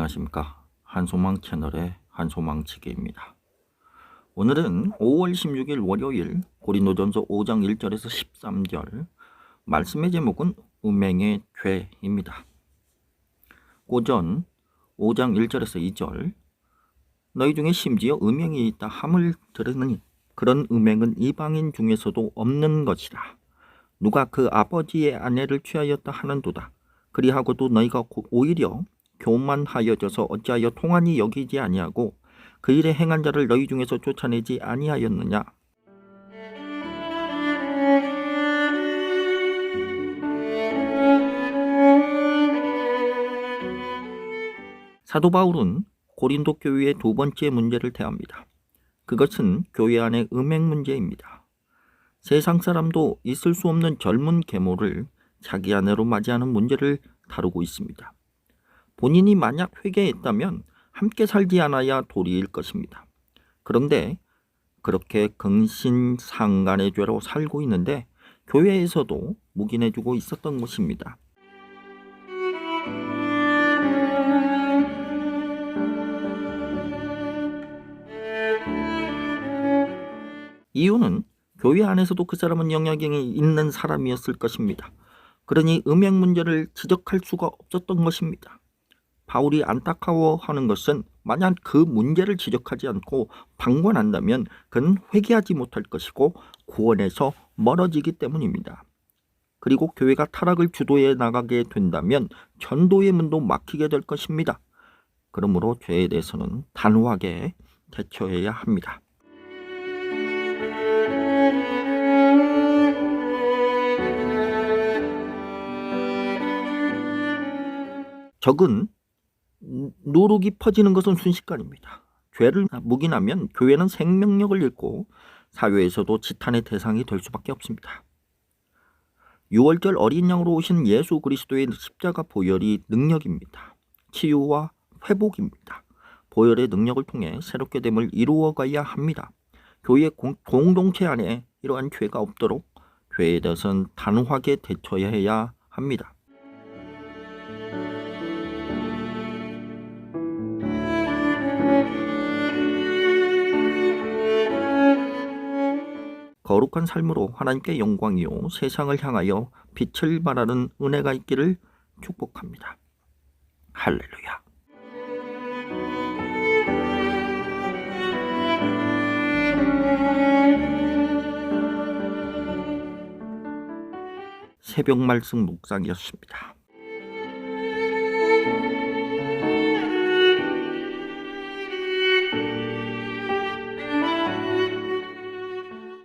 안녕하십니까. 한소망 채널의 한소망치기입니다. 오늘은 5월 16일 월요일 고린도전서 5장 1절에서 13절 말씀의 제목은 음행의 죄입니다. 고전 5장 1절에서 2절 너희 중에 심지어 음행이 있다 함을 들으니 그런 음행은 이방인 중에서도 없는 것이라. 누가 그 아버지의 아내를 취하였다 하는도다. 그리하고도 너희가 고- 오히려 교만하여져서 어찌하여 통한이 여기지 아니하고 그 일에 행한 자를 너희 중에서 쫓아내지 아니하였느냐 사도 바울은 고린도 교회의 두 번째 문제를 대합니다. 그것은 교회 안의 음행 문제입니다. 세상 사람도 있을 수 없는 젊은 계모를 자기 아내로 맞이하는 문제를 다루고 있습니다. 본인이 만약 회개했다면 함께 살지 않아야 도리일 것입니다. 그런데 그렇게 근신상간의 죄로 살고 있는데 교회에서도 묵인해주고 있었던 것입니다. 이유는 교회 안에서도 그 사람은 영향력이 있는 사람이었을 것입니다. 그러니 음행 문제를 지적할 수가 없었던 것입니다. 바울이 안타까워하는 것은 만약 그 문제를 지적하지 않고 방관한다면 그는 회개하지 못할 것이고 구원에서 멀어지기 때문입니다. 그리고 교회가 타락을 주도해 나가게 된다면 전도의 문도 막히게 될 것입니다. 그러므로 죄에 대해서는 단호하게 대처해야 합니다. 적은 누룩이 퍼지는 것은 순식간입니다. 죄를 묵인하면 교회는 생명력을 잃고 사회에서도 지탄의 대상이 될 수밖에 없습니다. 6월절 어린 양으로 오신 예수 그리스도의 십자가 보혈이 능력입니다. 치유와 회복입니다. 보혈의 능력을 통해 새롭게 됨을 이루어가야 합니다. 교회 공, 공동체 안에 이러한 죄가 없도록 죄에 대해서는 단호하게 대처해야 합니다. 거룩한 삶으로 하나님께 영광이요 세상을 향하여 빛을 발하는 은혜가 있기를 축복합니다. 할렐루야. 새벽 말씀 묵상이었습니다.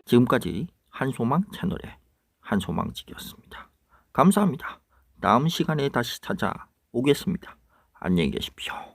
지금까지 한소망 채널의 한소망직이었습니다. 감사합니다. 다음 시간에 다시 찾아오겠습니다. 안녕히 계십시오.